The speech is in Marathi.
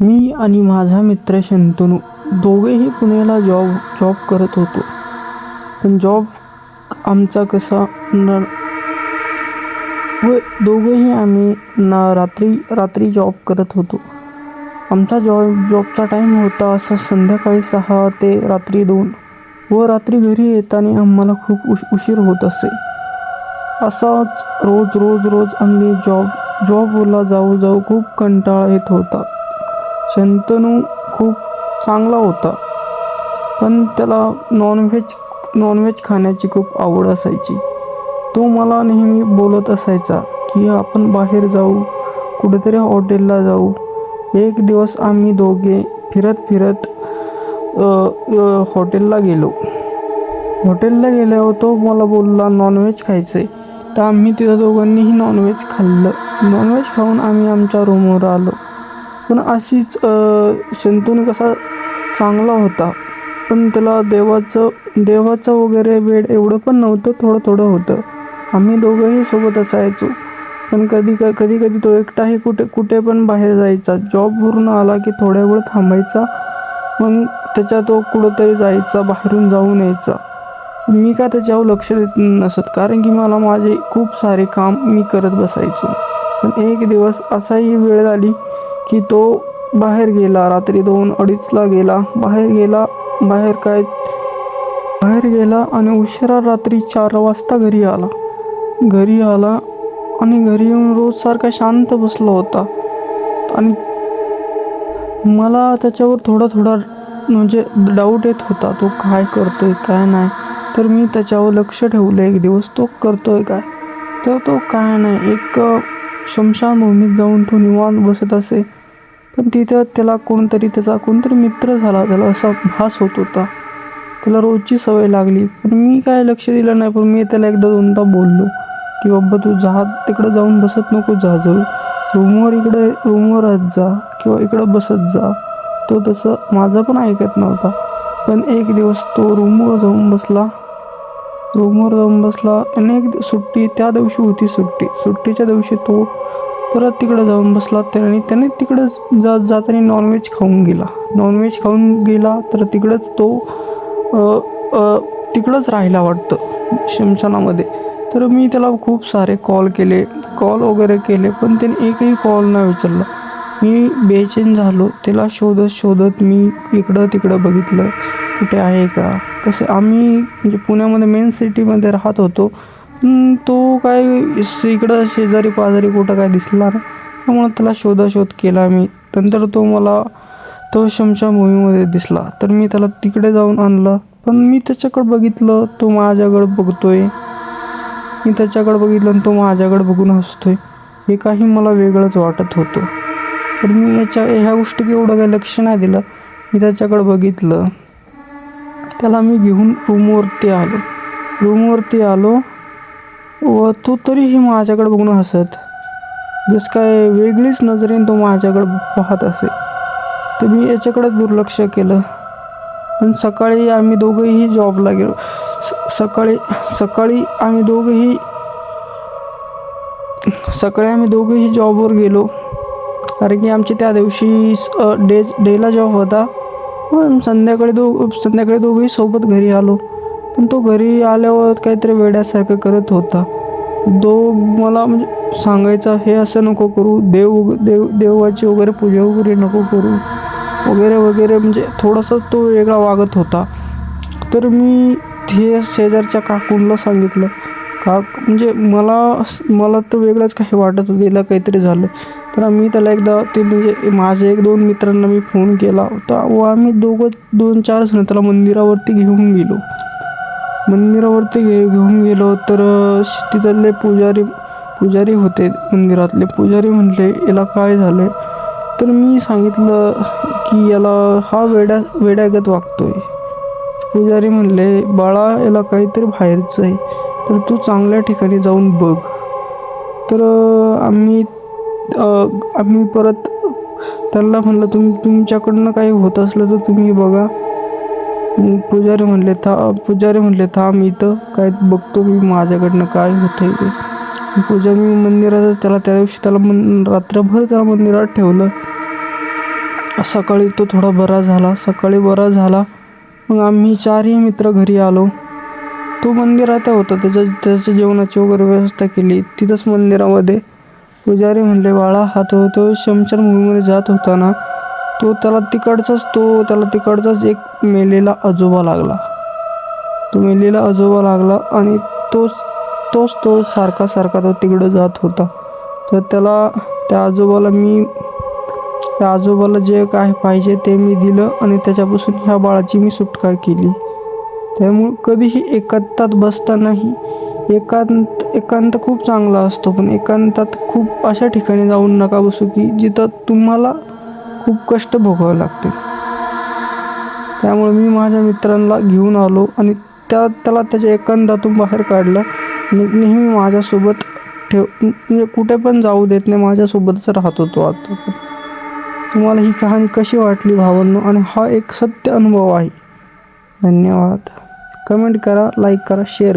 मी आणि माझा मित्र शंतनू दोघेही पुण्याला जॉब जॉब करत होतो. पण जॉब आमचा कसा न व दोघेही आम्ही ना रात्री रात्री जॉब करत होतो. आमचा जॉब जॉबचा टाईम होता असा संध्याकाळी सहा ते रात्री दोन. व रात्री घरी येताना आम्हाला खूप उश उशीर होत असे. असाच रोज रोज रोज आम्ही जॉब जॉबला जाऊ जाऊ खूप कंटाळा येत होता. शंतनू खूप चांगला होता. पण त्याला नॉनव्हेज नॉनव्हेज खाण्याची खूप आवड असायची. तो मला नेहमी बोलत असायचा की आपण बाहेर जाऊ कुठेतरी हॉटेलला जाऊ. एक दिवस आम्ही दोघे फिरत फिरत हॉटेलला गेलो. हॉटेलला गेल्यावर तो मला बोलला नॉनव्हेज खायचं आहे तर आम्ही तिथं दोघांनीही नॉनव्हेज खाल्लं. नॉनव्हेज खाऊन आम्ही आमच्या रूमवर आलो. पण अशीच शंतनू कसा चांगला होता. पण त्याला देवाचं देवाचं वगैरे वेळ एवढं पण नव्हतं थोडं थोडं होतं. आम्ही दोघंही सोबत असायचो. पण कधी क कधी कधी तो एकटाही कुठे कुठे पण बाहेर जायचा. जॉबवरून आला की थोड्या वेळ थांबायचा. मग त्याच्या तो कुठंतरी जायचा बाहेरून जाऊन यायचा. मी का त्याच्यावर लक्ष देत नसत? कारण की मला माझे खूप सारे काम मी करत बसायचो. पण एक दिवस असाही वेळ आली की तो बाहेर गेला. रात्री दोन अडीचला गेला. बाहेर गेला. बाहेर काय? बाहेर गेला आणि उशिरा रात्री चार वाजता घरी आला. घरी आला आणि घरी येऊन रोज सारखा शांत बसला होता. आणि मला त्याच्यावर थोडा थोडा म्हणजे डाऊट येत होता. तो काय करतोय? काय नाही? तर मी त्याच्यावर लक्ष ठेवलं. एक दिवस तो करतोय काय? तर तो काय नाही. एक शमशान स्मशानभूमीत जाऊन तो निवांत बसत असे. पण तिथं त्याला कोणतरी त्याचा कोणतरी मित्र झाला त्याला असा भास होत होता. त्याला रोजची सवय लागली. पण मी काय लक्ष दिलं नाही पण मी त्याला एकदा दोनदा बोललो की बाबा तू जा तिकडं जाऊन बसत नको जा जाऊ. रूमवर इकडे रूमवरच जा किंवा इकडं बसत जा. तो तसं माझं पण ऐकत नव्हता. पण एक दिवस तो रूमवर जाऊन बसला. रूमवर जाऊन बसला. आणि एक सुट्टी त्या दिवशी होती सुट्टी. सुट्टीच्या दिवशी तो परत तिकडं जाऊन बसला. त्याने त्याने तिकडंच जात जाताना नॉनव्हेज खाऊन गेला. नॉनव्हेज खाऊन गेला तर तिकडंच तो तिकडंच राहिला वाटतं शमशानामध्ये. तर मी त्याला खूप सारे कॉल केले. कॉल वगैरे केले पण त्याने एकही कॉल नाही उचलला. मी बेचैन झालो. त्याला शोधत शोधत मी इकडं तिकडं बघितलं. कुठे आहे का? कसं आम्ही म्हणजे पुण्यामध्ये मेन सिटीमध्ये राहत होतो. पण तो काय इकडं शेजारी पाजारी कुठं काय दिसला ना त्यामुळे त्याला शोधाशोध केला मी. नंतर तो मला तो शमशा मूवीमध्ये दिसला. तर मी त्याला तिकडे जाऊन आणलं. पण मी त्याच्याकडं बघितलं तो माझ्याकडं बघतोय. मी त्याच्याकडं बघितलं आणि तो माझ्याकडं बघून हसतोय. हे काही मला वेगळंच वाटत होतं. तर मी याच्या ह्या गोष्टी एवढं काही लक्ष नाही दिलं. मी त्याच्याकडं बघितलं. त्याला मी घेऊन रूमवरती आलो. रूमवरती आलो व तो तरीही माझ्याकडे बघून हसत. जसं काय वेगळीच नजरेने तो माझ्याकडे पाहत असे. तर मी याच्याकडे दुर्लक्ष केलं. पण सकाळी आम्ही दोघंही जॉबला गेलो. स सकाळी सकाळी आम्ही दोघंही सकाळी आम्ही दोघंही जॉबवर गेलो. कारण की आमची त्या दिवशी डेज डे डेला जॉब होता. संध्याकाळी दो संध्याकाळी दोघेही सोबत घरी आलो. पण तो घरी आल्यावर काहीतरी वेड्यासारखं करत होता. तो मला म्हणजे सांगायचा हे असं नको करू. देव देव देवाची वगैरे पूजा वगैरे नको करू. वगैरे वगैरे म्हणजे थोडासा तो वेगळा वागत होता. तर मी हे शेजारच्या काकूंना सांगितलं का म्हणजे मला मला तर वेगळंच काही वाटत होतं. तिला काहीतरी झालं. तर मी त्याला एकदा ते म्हणजे माझ्या एक दोन मित्रांना मी फोन केला होता व आम्ही दोघं दोन चार जण त्याला मंदिरावरती घेऊन गेलो. मंदिरावरती घे घेऊन गेलो तर तिथले पुजारी पुजारी होते मंदिरातले. पुजारी म्हटले याला काय झालं तर मी सांगितलं की याला हा वेड्या वेड्यागत वागतोय. पुजारी म्हणले बाळा याला काहीतरी बाहेरचं आहे तर तू चांगल्या ठिकाणी जाऊन बघ. तर आम्ही आम्ही परत त्यांना म्हणलं तुम तुमच्याकडनं काही होत असलं तर तुम्ही बघा. पुजारी म्हणले था पुजारी म्हणले थांब इथं काय बघतो मी माझ्याकडनं काय होतं ते. पुजारी मंदिरात त्याला त्या दिवशी त्याला मन रात्रभर त्याला मंदिरात ठेवलं. सकाळी तो थोडा बरा झाला. सकाळी बरा झाला. मग आम्ही चारही मित्र घरी आलो. तो मंदिरात होता. त्याच्या त्याच्या जेवणाची वगैरे व्यवस्था केली. तिथंच मंदिरामध्ये पुजारी म्हणले बाळा हा तो तो शमशानभूमीमध्ये जात होता ना तो त्याला तिकडचाच तो त्याला तिकडचाच एक मेलेला आजोबा लागला. तो मेलेला आजोबा लागला आणि तोच तोच तो सारखा सारखा तो तिकडं जात होता. तर त्याला त्या आजोबाला मी त्या आजोबाला जे काय पाहिजे ते मी दिलं आणि त्याच्यापासून ह्या बाळाची मी सुटका केली. त्यामुळं कधीही एकांतात बसतानाही एकांत एकांत खूप चांगला असतो पण एकांतात खूप अशा ठिकाणी जाऊन नका बसू की जिथं तुम्हाला खूप कष्ट भोगावे लागते त्यामुळे मी माझ्या मित्रांना घेऊन आलो आणि त्या त्याला त्याच्या एकांतातून बाहेर काढलं आणि नेहमी माझ्यासोबत ठेव म्हणजे कुठे पण जाऊ देत नाही माझ्यासोबतच राहतो तो आता. तुम्हाला ही कहाणी कशी वाटली भावांनो? आणि हा एक सत्य अनुभव आहे. धन्यवाद. कमेंट करा लाईक करा शेअर